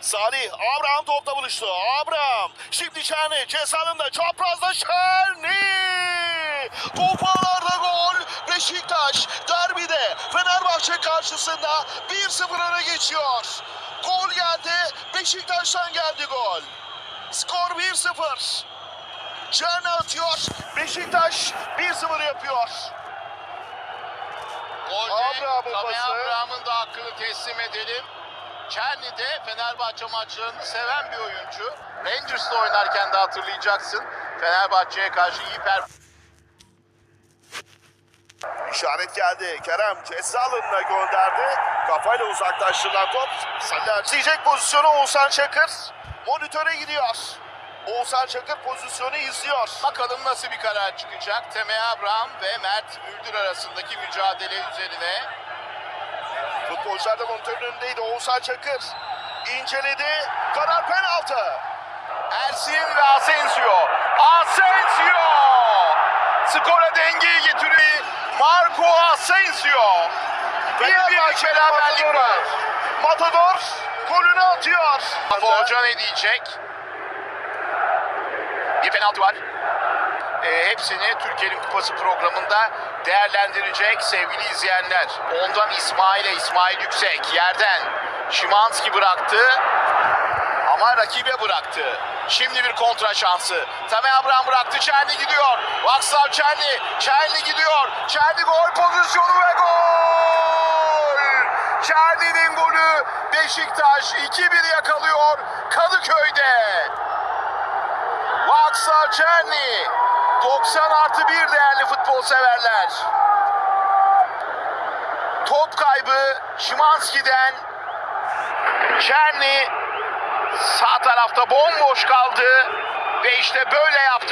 Salih Abraham topla buluştu. Abraham. Şimdi Çerni cezalarında çaprazda Çerni. Top ağlarda gol. Beşiktaş derbide Fenerbahçe karşısında 1-0 öne geçiyor. Gol geldi. Beşiktaş'tan geldi gol. Skor 1-0. Çerni atıyor. Beşiktaş 1-0 yapıyor. Golde Abraham'ın. Abraham'ın da hakkını teslim edelim. Çerni de Fenerbahçe maçlarını seven bir oyuncu. Rangers'ta oynarken de hatırlayacaksın. Fenerbahçe'ye karşı iyi per İşaret geldi. Kerem ceza alanına gönderdi. Kafayla uzaklaştırılan top. Sertleşecek pozisyonu Oğuzhan Çakır. Monitöre gidiyor. Oğuzhan Çakır pozisyonu izliyor. Bakalım nasıl bir karar çıkacak. Teme Abraham ve Mert Müldür arasındaki mücadele üzerine. Futbolcular da monitörün önündeydi. Oğuzhan Çakır inceledi. Karar penaltı. Ersin ve Asensio. Asensio! Skora dengeyi getiriyor. Marco Asensio. Bir birlik beraberlik var. Matador golünü atıyor. Hoca ne diyecek? Bir penaltı var. Ee, hepsini Türkiye'nin Kupası programında değerlendirecek sevgili izleyenler. Ondan İsmail'e İsmail Yüksek yerden Şimanski bıraktı ama rakibe bıraktı. Şimdi bir kontra şansı. Tame Abraham bıraktı. Çerni gidiyor. Vaksav Çerni. Çerni gidiyor. Çerni gol pozisyonu ve gol. Çerni'nin golü Beşiktaş 2-1 yakalıyor Kadıköy'de. Vaksav Çerni 90 artı 1 değerli futbol severler. Top kaybı Şimanski'den Çerni Sağ tarafta bomboş kaldı ve işte böyle yaptı.